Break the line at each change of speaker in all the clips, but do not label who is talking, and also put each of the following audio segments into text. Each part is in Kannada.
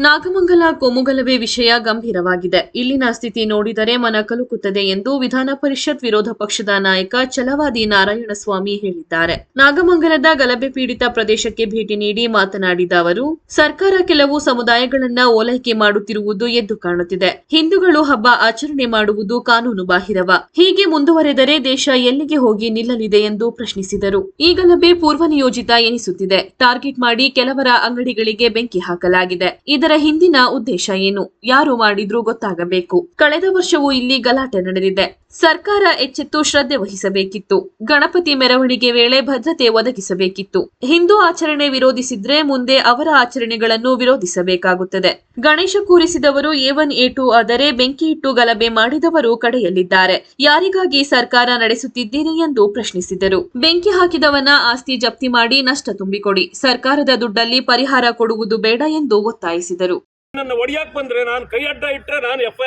ನಾಗಮಂಗಲ ಕೋಮುಗಲಭೆ ವಿಷಯ ಗಂಭೀರವಾಗಿದೆ. ಇಲ್ಲಿನ ಸ್ಥಿತಿ ನೋಡಿದರೆ ಮನ ಕಲುಕುತ್ತದೆ ಎಂದು ವಿಧಾನ ಪರಿಷತ್ ವಿರೋಧ ಪಕ್ಷದ ನಾಯಕ ಛಲವಾದಿ ನಾರಾಯಣಸ್ವಾಮಿ ಹೇಳಿದ್ದಾರೆ. ನಾಗಮಂಗಲದ ಗಲಭೆ ಪೀಡಿತ ಪ್ರದೇಶಕ್ಕೆ ಭೇಟಿ ನೀಡಿ ಮಾತನಾಡಿದ ಅವರು, ಸರ್ಕಾರ ಕೆಲವು ಸಮುದಾಯಗಳನ್ನ ಓಲೈಕೆ ಮಾಡುತ್ತಿರುವುದು ಎದ್ದು ಕಾಣುತ್ತಿದೆ. ಹಿಂದೂಗಳು ಹಬ್ಬ ಆಚರಣೆ ಮಾಡುವುದು ಕಾನೂನು ಬಾಹಿರವ. ಹೀಗೆ ಮುಂದುವರೆದರೆ ದೇಶ ಎಲ್ಲಿಗೆ ಹೋಗಿ ನಿಲ್ಲಲಿದೆ ಎಂದು ಪ್ರಶ್ನಿಸಿದರು. ಈ ಗಲಭೆ ಪೂರ್ವ ನಿಯೋಜಿತ ಎನಿಸುತ್ತಿದೆ. ಟಾರ್ಗೆಟ್ ಮಾಡಿ ಕೆಲವರ ಅಂಗಡಿಗಳಿಗೆ ಬೆಂಕಿ ಹಾಕಲಾಗಿದೆ. ಇದರ ಹಿಂದಿನ ಉದ್ದೇಶ ಏನು? ಯಾರು ಮಾಡಿದ್ರೂ ಗೊತ್ತಾಗಬೇಕು. ಕಳೆದ ವರ್ಷವೂ ಇಲ್ಲಿ ಗಲಾಟೆ ನಡೆದಿದೆ. ಸರ್ಕಾರ ಎಚ್ಚೆತ್ತು ಶ್ರದ್ಧೆ ವಹಿಸಬೇಕಿತ್ತು. ಗಣಪತಿ ಮೆರವಣಿಗೆ ವೇಳೆ ಭದ್ರತೆ ಒದಗಿಸಬೇಕಿತ್ತು. ಹಿಂದೂ ಆಚರಣೆ ವಿರೋಧಿಸಿದ್ರೆ ಮುಂದೆ ಅವರ ಆಚರಣೆಗಳನ್ನು ವಿರೋಧಿಸಬೇಕಾಗುತ್ತದೆ. ಗಣೇಶ ಕೂರಿಸಿದವರು ಎ ಒನ್, ಎ ಟು ಆದರೆ ಬೆಂಕಿ ಇಟ್ಟು ಗಲಭೆ ಮಾಡಿದವರು ಕಡೆಯಲ್ಲಿದ್ದಾರೆ. ಯಾರಿಗಾಗಿ ಸರ್ಕಾರ ನಡೆಸುತ್ತಿದ್ದೀರಿ ಎಂದು ಪ್ರಶ್ನಿಸಿದರು. ಬೆಂಕಿ ಹಾಕಿದವನ ಆಸ್ತಿ ಜಪ್ತಿ ಮಾಡಿ ನಷ್ಟ ತುಂಬಿಕೊಡಿ. ಸರ್ಕಾರದ ದುಡ್ಡಲ್ಲಿ ಪರಿಹಾರ ಕೊಡುವುದು ಬೇಡ ಎಂದು ಒತ್ತಾಯಿಸಿದರು.
ನನ್ನ ಒಡಿಯಾಕ್ ಬಂದ್ರೆ ನಾನು ಕೈ ಅಡ್ಡ ಇಟ್ಟರೆ ನಾನು ಎಫ್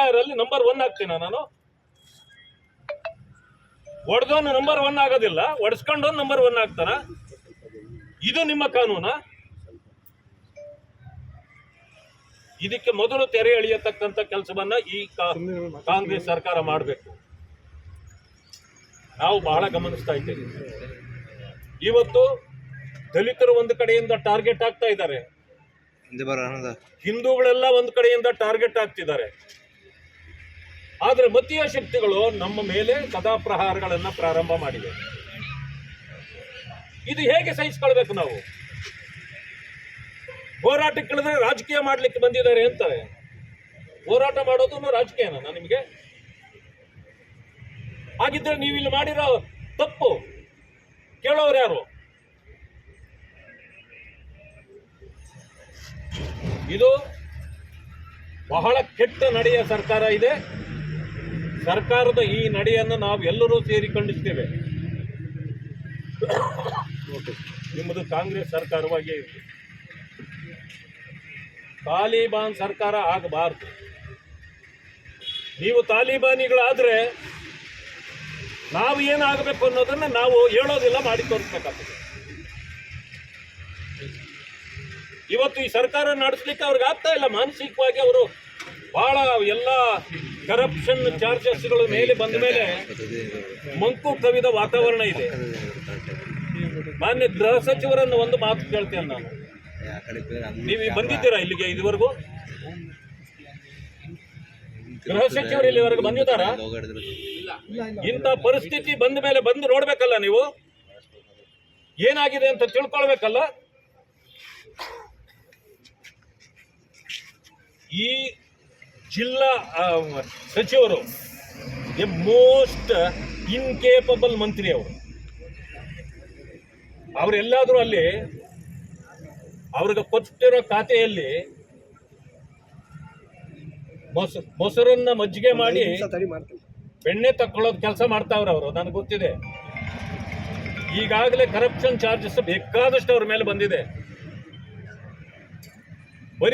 ಐ ಆರ್ ಅಲ್ಲಿ ನಂಬರ್ ಒನ್ ಆಗ್ತೀನ ನಾನು. ಒಡೆದವನು ನಂಬರ್ ಒನ್ ಆಗೋದಿಲ್ಲ ಒಡಿಸ್ಕೊಂಡವನು ನಂಬರ್ ಒನ್ ಆಗ್ತಾನ. ಇದು ನಿಮ್ಮ ಕಾನೂನ? ಇದಕ್ಕೆ ಮೊದಲು ತೆರೆ ಎಳೆಯತಕ್ಕಂಥ ಕೆಲಸವನ್ನ ಈ ಕಾಂಗ್ರೆಸ್ ಸರ್ಕಾರ ಮಾಡಬೇಕು. ನಾವು ಬಹಳ ಗಮನಿಸ್ತಾ ಇದ್ದೇವೆ. ಇವತ್ತು ದಲಿತರು ಒಂದು ಕಡೆಯಿಂದ ಟಾರ್ಗೆಟ್ ಆಗ್ತಾ ಇದ್ದಾರೆ. ಹಿಂದೂಗಳೆಲ್ಲ ಒಂದು ಕಡೆಯಿಂದ ಟಾರ್ಗೆಟ್ ಆಗ್ತಿದ್ದಾರೆ. ಆದರೆ ಮತೀಯ ಶಕ್ತಿಗಳು ನಮ್ಮ ಮೇಲೆ ಸದಾ ಪ್ರಹಾರಗಳನ್ನ ಪ್ರಾರಂಭ ಮಾಡಿವೆ. ಇದು ಹೇಗೆ ಸಹಿಸ್ಕೊಳ್ಬೇಕು ನಾವು? ಹೋರಾಟಕ್ಕಿಳಿದ್ರೆ ರಾಜಕೀಯ ಮಾಡ್ಲಿಕ್ಕೆ ಬಂದಿದ್ದಾರೆ ಅಂತಾರೆ. ಹೋರಾಟ ಮಾಡೋದು ರಾಜಕೀಯನ ನಾನು ನಿಮಗೆ ಹಾಗಿದ್ರೆ ನೀವು ಇಲ್ಲಿ ಮಾಡಿರೋ ತಪ್ಪು ಕೇಳೋರು ಯಾರು? ಇದು ಬಹಳ ಕೆಟ್ಟ ನಡೆಯ ಸರ್ಕಾರ ಇದೆ. ಸರ್ಕಾರದ ಈ ನಡೆಯನ್ನು ನಾವು ಎಲ್ಲರೂ ಸೇರಿ ಖಂಡಿಸ್ತೇವೆ. ನಿಮ್ಮದು ಕಾಂಗ್ರೆಸ್ ಸರ್ಕಾರವಾಗಿಯೇ ಇದೆ ತಾಲಿಬಾನ್ ಸರ್ಕಾರ ಆಗಬಾರ್ದು. ನೀವು ತಾಲಿಬಾನಿಗಳಾದ್ರೆ ನಾವು ಏನಾಗಬೇಕು ಅನ್ನೋದನ್ನ ನಾವು ಹೇಳೋದಿಲ್ಲ, ಮಾಡಿ ತೋರಿಸ್ಬೇಕಾಗ್ತದೆ. ಇವತ್ತು ಈ ಸರ್ಕಾರ ನಡೆಸಲಿಕ್ಕೆ ಅವ್ರಿಗೆ ಆಗ್ತಾ ಇಲ್ಲ. ಮಾನಸಿಕವಾಗಿ ಅವರು ಬಹಳ ಎಲ್ಲ ಕರಪ್ಷನ್ ಚಾರ್ಜಸ್ಗಳು ಮೇಲೆ ಬಂದ ಮೇಲೆ ಮಂಕು ಕವಿದ ವಾತಾವರಣ ಇದೆ. ಮಾನ್ಯ ಗೃಹ ಸಚಿವರನ್ನು ಒಂದು ಮಾತು ಕೇಳ್ತೇನೆ ನಾನು. ನೀವು ಬಂದಿದ್ದೀರಾ ಇಲ್ಲಿಗೆ ಇದುವರೆಗೂ? ಗೃಹ ಸಚಿವರು ಇಲ್ಲಿವರೆಗೆ ಬಂದಿದ್ದಾರಾ? ಇಂಥ ಪರಿಸ್ಥಿತಿ ಬಂದ ಮೇಲೆ ಬಂದು ನೋಡ್ಬೇಕಲ್ಲ ನೀವು? ಏನಾಗಿದೆ ಅಂತ ತಿಳ್ಕೊಳ್ಬೇಕಲ್ಲ? ಈ ಜಿಲ್ಲಾ ಸಚಿವರು ಎ ಮೋಸ್ಟ್ ಇನ್ಕೇಪಬಲ್ ಮಂತ್ರಿ ಅವರು. ಅವರೆಲ್ಲಾದರೂ ಅಲ್ಲಿ ಅವ್ರಿಗೆ ಕೊಟ್ಟಿರೋ ಖಾತೆಯಲ್ಲಿ ಮೊಸ ಮೊಸರನ್ನ ಮಜ್ಜಿಗೆ ಮಾಡಿ ಬೆಣ್ಣೆ ತಕ್ಕೊಳ್ಳೋದು ಕೆಲಸ ಮಾಡ್ತಾವ್ರ ಅವರು ನನಗೆ ಗೊತ್ತಿದೆ. ಈಗಾಗಲೇ ಕರಪ್ಷನ್ ಚಾರ್ಜಸ್ ಬೇಕಾದಷ್ಟು ಅವ್ರ ಮೇಲೆ ಬಂದಿದೆ.